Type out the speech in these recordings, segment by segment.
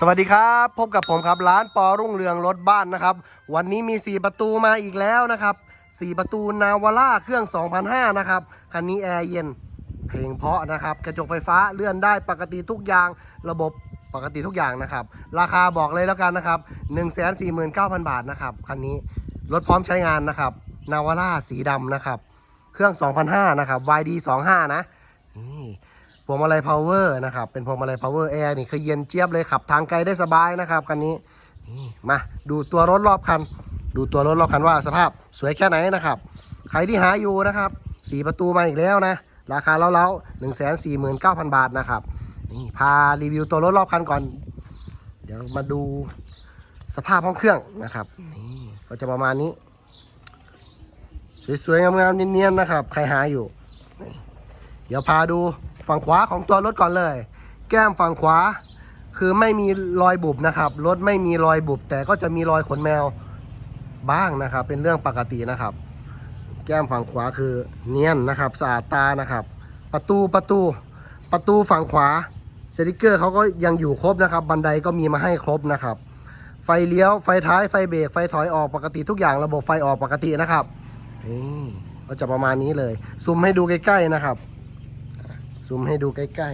สวัสดีครับ พบกับผมครับร้านปอรุ่งเรืองรถบ้านนะครับ วันนี้มี 4 ประตูมาอีกแล้วนะครับ 4 ประตูนาวาร่าเครื่อง 2005 นะครับ คันนี้แอร์เย็นเพลงเพาะนะครับ กระจกไฟฟ้าเลื่อนได้ปกติทุกอย่างระบบปกติทุกอย่างนะครับ ราคาบอกเลยแล้วกันนะครับ 149,000 บาทนะครับ คันนี้รถพร้อมใช้งานนะครับนาวาร่าสีดำนะครับ เครื่อง 2005 นะครับ YD 25 นะนี่ พวงมาลัยพาวเวอร์นะครับ เป็นพวงมาลัยพาวเวอร์แอร์นี่คือเย็นเจี๊ยบเลยขับทางไกลได้สบายนะครับคันนี้นี่มาดูตัวรถรอบคัน ดูตัวรถรอบคันว่าสภาพสวยแค่ไหนนะครับ ใครที่หาอยู่นะครับสีประตูมาอีกแล้วนะ ราคาเล้าๆหนึ่งแสนสี่หมื่นเก้าพันบาทนะครับนี่พารีวิวตัวรถรอบคันก่อน เดี๋ยวมาดูสภาพห้องเครื่องนะครับนี่ก็จะประมาณนี้ สวยๆงามๆเนียนๆนะครับ ใครหาอยู่ เดี๋ยวพาดู ฝั่งขวาของตัวรถก่อนเลย แก้มฝั่งขวา คือไม่มีรอยบุบนะครับรถไม่มีรอยบุบ แต่ก็จะมีรอยขนแมวบ้างนะครับ เป็นเรื่องปกตินะครับ แก้มฝั่งขวาคือเนียนนะครับสะอาดตานะครับ ประตูประตู ประตูฝั่งขวาสติกเกอร์เขาก็ยังอยู่ครบนะครับ บันไดก็มีมาให้ครบนะครับ ไฟเลี้ยวไฟท้ายไฟเบรกไฟถอยออกปกติทุกอย่างระบบไฟออกปกตินะครับนี่ก็จะประมาณนี้เลยซูมให้ดูใกล้ๆนะครับ ซูมให้ดูใกล้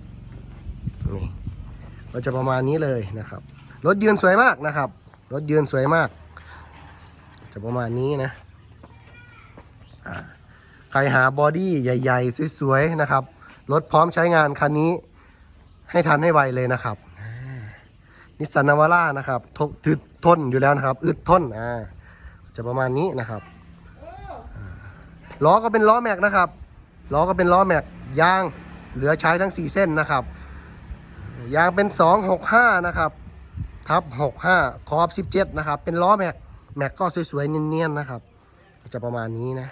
ๆนี่ก็จะประมาณนี้เลยนะครับ รถยืนสวยมากนะครับ รถยืนสวยมาก จะประมาณนี้นะใครหาบอดี้ใหญ่ ๆ สวยๆนะครับ รถพร้อมใช้งานคันนี้ ให้ทันให้ไวเลยนะครับนิสสันนาวาร่านะครับทนทึดทนอยู่แล้วนะครับ อึดทนอ่าจะประมาณนี้นะครับล้อก็เป็นล้อแม็กนะครับล้อก็เป็นล้อแม็ก ยางเหลือใช้ทั้ง 4 เส้นนะครับ ยางเป็น 265 นะครับ ทับ 65คอบ 17 นะครับ เป็นล้อแม็ก แม็กก็สวยๆ เนียนๆ นะครับ จะประมาณนี้นะ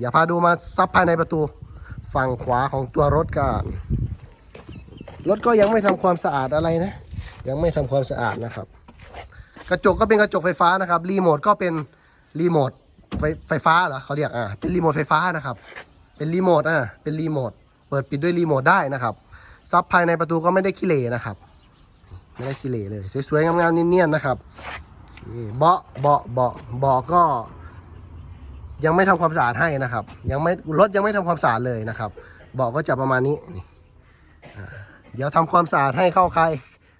อย่าพาดูมาซับภายในประตู ฝั่งขวาของตัวรถกันรถก็ยังไม่ทำความสะอาดอะไรนะ ยังไม่ทำความสะอาดนะครับ กระจกก็เป็นกระจกไฟฟ้านะครับ รีโมทก็เป็นรีโมทไฟไฟฟ้าเหรอเขาเรียกอ่าเป็นรีโมทไฟฟ้านะครับ เป็นรีโมทอ่าเป็นรีโมทเปิดปิดด้วยรีโมทได้นะครับซับภายในประตูก็ไม่ได้ขี้เหร่นะครับ ไม่ได้ขี้เหร่เลย สวยๆงามๆเนียนๆนะครับเบาะเบาะเบาะเบาะก็ ยังไม่ทำความสะอาดให้นะครับ ยังไม่รถยังไม่ทำความสะอาดเลยนะครับเบาะก็จะประมาณนี้เดี๋ยวทำความสะอาดให้เข้าคาย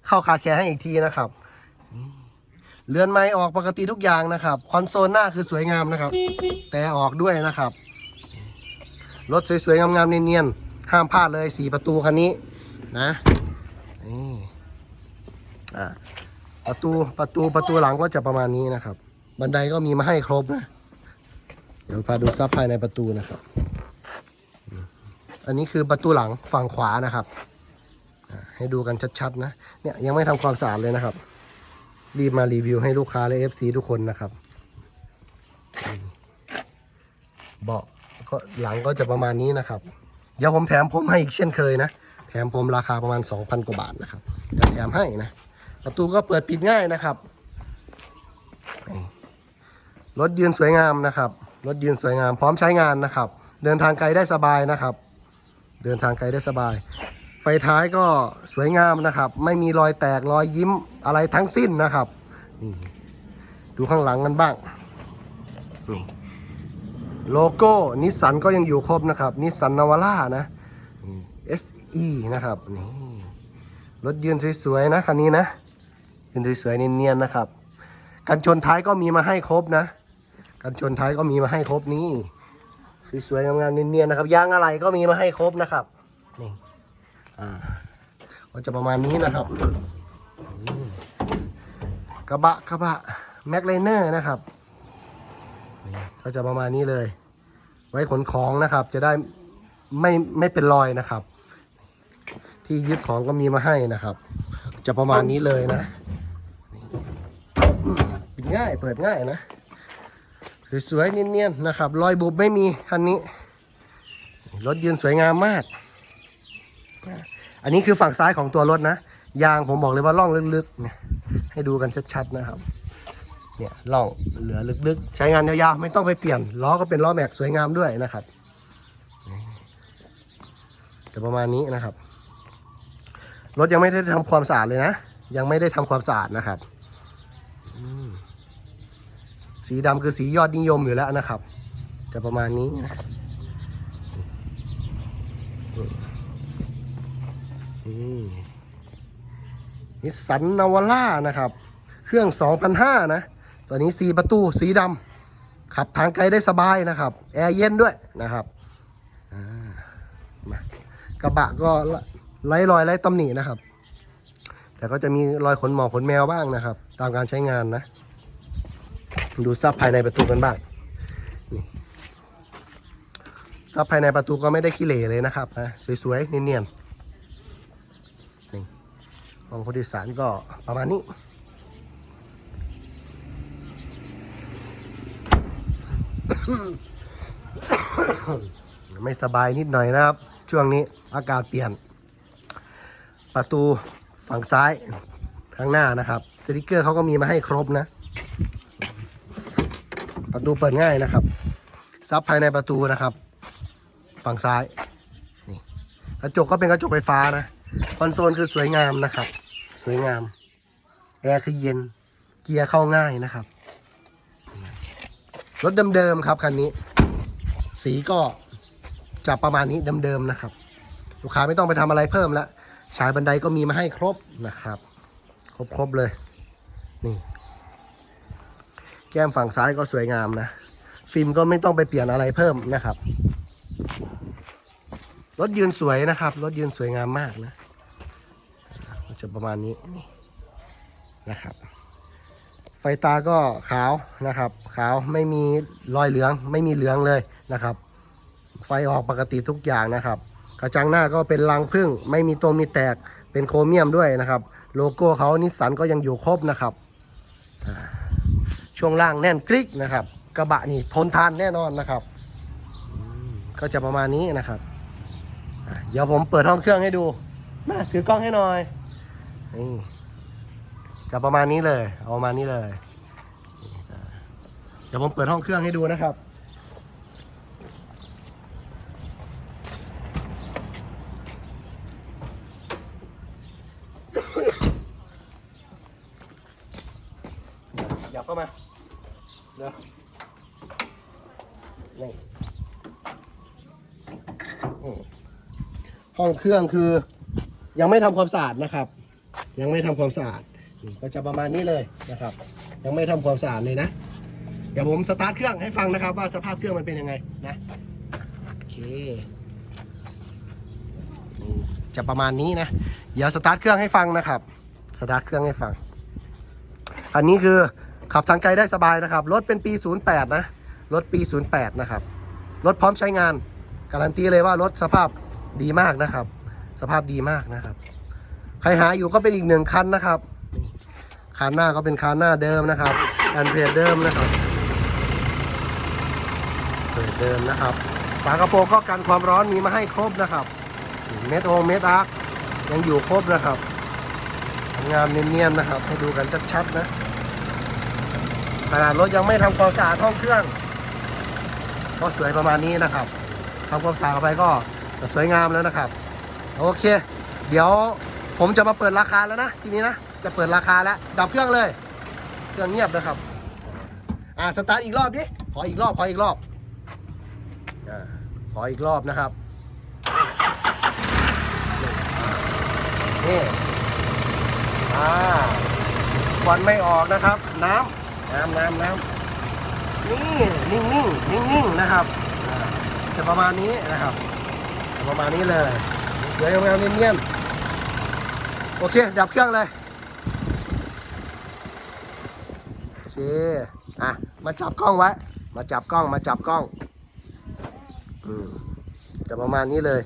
เข้าคาแคร์ให้อีกทีนะครับเรือนไม้ออกปกติทุกอย่างนะครับ คอนโซลหน้าคือสวยงามนะครับ แต่ออกด้วยนะครับ รถสวยๆงามๆเนียนๆห้ามพลาดเลยสีประตูคันนี้นะนี่อะประตูประตูประตูหลังก็จะประมาณนี้นะครับ บันไดก็มีมาให้ครบนะเดี๋ยวพาดูซับภายในประตูนะครับ อันนี้คือประตูหลังฝั่งขวานะครับให้ดูกันชัดๆนะเนี่ยยังไม่ทำความสะอาดเลยนะครับ รีบมารีวิวให้ลูกค้าและ FC ทุกคนนะครับ เบาะ ก็หลังก็จะประมาณนี้นะครับ เดี๋ยวผมแถมผมให้อีกเช่นเคยนะ แถมผมราคาประมาณ 2,000 กว่าบาทนะครับเดี๋ยวแถมให้นะ ประตูก็เปิดปิดง่ายนะครับ รถยืนสวยงามนะครับ รถยืนสวยงามพร้อมใช้งานนะครับ เดินทางไกลได้สบายนะครับ เดินทางไกลได้สบาย ไฟท้ายก็สวยงามนะครับ ไม่มีรอยแตกรอยยิ้มอะไรทั้งสิ้นนะครับ ดูข้างหลังกันบ้างนี่ โลโก้นิสสันก็ยังอยู่ครบนะครับนิสสันนาวาร่านะ SE นะครับนี่รถยืนสวยๆนะคันนี้นะยืนสวยๆเนียนๆนะครับ กันชนท้ายก็มีมาให้ครบนะ กันชนท้ายก็มีมาให้ครบนี่สวยๆงามๆเนียนๆนะครับยางอะไรก็มีมาให้ครบนะครับนี่อ่าก็จะประมาณนี้นะครับกระบะกระบะแม็กไลเนอร์นะครับ ก็จะประมาณนี้เลย ไว้ขนของนะครับ จะได้ไม่ไม่เป็นรอยนะครับ ที่ยึดของก็มีมาให้นะครับ จะประมาณนี้เลยนะปิดง่ายเปิดง่ายนะสวยๆเนียนๆนะครับ รอยบุบไม่มีคันนี้ รถยืนสวยงามมาก อันนี้คือฝั่งซ้ายของตัวรถนะ ยางผมบอกเลยว่าล่องลึกๆ ให้ดูกันชัดๆนะครับ เนี่ยล่องเหลือลึกๆ ใช้งานยาวๆ ไม่ต้องไปเปลี่ยนล้อก็เป็นล้อแม็กสวยงามด้วยนะครับจะประมาณนี้นะครับ รถยังไม่ได้ทำความสะอาดเลยนะ ยังไม่ได้ทำความสะอาดนะครับ สีดำคือสียอดนิยมอยู่แล้วนะครับ จะประมาณนี้นะนี่นิสสันนาวาร่านะครับ เครื่อง 2,500 นะ ตัวนี้4ประตูสีดำขับทางไกลได้สบายนะครับแอร์เย็นด้วยนะครับกระบะก็ไร้รอยไร้ตำหนินะครับ แต่ก็จะมีรอยขนหมอขนแมวบ้างนะครับ ตามการใช้งานนะ ดูซับภายในประตูกันบ้างนี่ซับภายในประตูก็ไม่ได้ขี้เหร่เลยนะครับนะสวยๆเนียนๆนี่ห้องผู้โดยสารก็ประมาณนี้ ไม่สบายนิดหน่อยนะครับ ช่วงนี้อากาศเปลี่ยน ประตูฝั่งซ้ายข้างหน้านะครับสติกเกอร์เขาก็มีมาให้ครบนะ ประตูเปิดง่ายนะครับ ซับภายในประตูนะครับ ฝั่งซ้ายนี่กระจกก็เป็นกระจกไฟฟ้านะคอนโซลคือสวยงามนะครับ สวยงามแอร์คือเย็นเกียร์เข้าง่ายนะครับ รถเดิมๆครับคันนี้ สีก็จะประมาณนี้เดิมๆนะครับ ลูกค้าไม่ต้องไปทำอะไรเพิ่มล้วฉายบันไดก็มีมาให้ครบนะครับ ครบๆเลย นี่ แก้มฝั่งซ้ายก็สวยงามนะ ฟิล์มก็ไม่ต้องไปเปลี่ยนอะไรเพิ่มนะครับ รถยืนสวยนะครับ รถยืนสวยงามมากนะ จะประมาณนี้นี่นะครับ ไฟตาก็ขาวนะครับ ขาวไม่มีรอยเหลืองไม่มีเหลืองเลยนะครับ ไฟออกปกติทุกอย่างนะครับ กระจังหน้าก็เป็นรังพึ่ง ไม่มีตัวมีแตกเป็นโครเมียมด้วยนะครับ โลโก้เขานิสสันก็ยังอยู่ครบนะครับช่วงล่างแน่นกริกนะครับ กระบะนี่ทนทานแน่นอนนะครับก็จะประมาณนี้นะครับเดี๋ยวผมเปิดห้องเครื่องให้ดูมาถือกล้องให้หน่อยนี่ จะประมาณนี้เลย เอาประมาณนี้เลย เดี๋ยวผมเปิดห้องเครื่องให้ดูนะครับ หยับเข้ามาเดี๋ยวนี่ห้องเครื่องคือ ยังไม่ทำความสะอาดนะครับ ยังไม่ทำความสะอาด ก็จะประมาณนี้เลยนะครับ ยังไม่ทำความสะอาดเลยนะ เดี๋ยวผมสตาร์ทเครื่องให้ฟังนะครับ ว่าสภาพเครื่องมันเป็นยังไงนะโอเคนี่จะประมาณนี้นะ เดี๋ยวสตาร์ทเครื่องให้ฟังนะครับ สตาร์ทเครื่องให้ฟัง อันนี้คือขับทางไกลได้สบายนะครับ รถเป็นปี 08 นะ รถปี 08 นะครับ รถพร้อมใช้งาน การันตีเลยว่ารถสภาพดีมากนะครับ สภาพดีมากนะครับ ใครหาอยู่ก็เป็นอีกหนึ่งคันนะครับ คันหน้าก็เป็นคันหน้าเดิมนะครับแอนเพจเดิมนะครับเพจเดิมนะครับฝากระโปรงก็กันความร้อนมีมาให้ครบนะครับเม็ดโอเม็ดอาร์คยังอยู่ครบนะครับงามเนียนๆนะครับ ให้ดูกันชัดๆนะขนาดรถยังไม่ทำความสะอาดห้องเครื่องก็สวยประมาณนี้นะครับทำความสะอาดไปก็จะสวยงามแล้วนะครับ โอเค เดี๋ยวผมจะมาเปิดราคาแล้วนะ ทีนี้นะ จะเปิดราคาแล้วดับเครื่องเลย เครื่องเงียบนะครับ อ่าสตาร์ทอีกรอบดิ ขออีกรอบ ขออีกรอบอ่าขออีกรอบนะครับ นี่อ่าควันไม่ออกนะครับ น้ำน้ำน้ำน้ำนี่นิ่งนิ่งนิ่งนิ่งนะครับจะประมาณนี้นะครับ ประมาณนี้เลยสวยงามเนียนๆโอเค ดับเครื่องเลย โอเคอะ มาจับกล้องไว้ มาจับกล้อง มาจับกล้อง อืมจะประมาณนี้เลย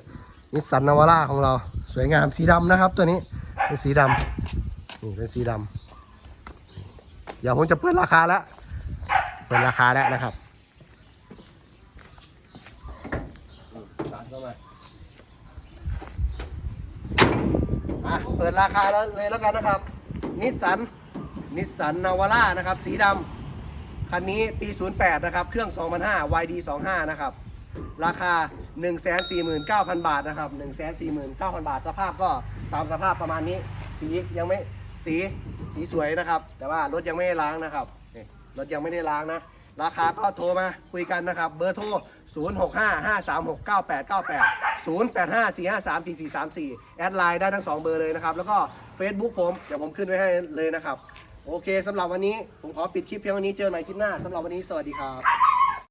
นิสสันนาวาร่าของเรา สวยงาม สีดำนะครับ ตัวนี้ เป็นสีดำนี่ เป็นสีดำเดี๋ยวผมจะเปิดราคาแล้ว เปิดราคาแล้วนะครับตัดเข้ามาอะเปิดราคาแล้วเลยแล้วกันนะครับ นิสสัน นิสสันนาวาร่านะครับ สีดำคันนี้ปี 08 นะครับ เครื่อง 2005 YD 25 นะครับ ราคา 149,000 บาทนะครับ 149,000 บาท สภาพก็ตามสภาพประมาณนี้ สียังไม่สีสีสวยนะครับ แต่ว่ารถยังไม่ได้ล้างนะครับรถยังไม่ได้ล้างนะ ราคาก็โทรมาคุยกันนะครับ เบอร์โทร 0655369898 0854534434 แอดไลน์ได้ทั้ง 2 เบอร์เลยนะครับ แล้วก็ Facebook ผม เดี๋ยวผมขึ้นไว้ให้เลยนะครับ โอเคสำหรับวันนี้ผมขอปิดคลิปเพียงวันนี้เจอกันใหม่คลิปหน้าสำหรับวันนี้สวัสดีครับ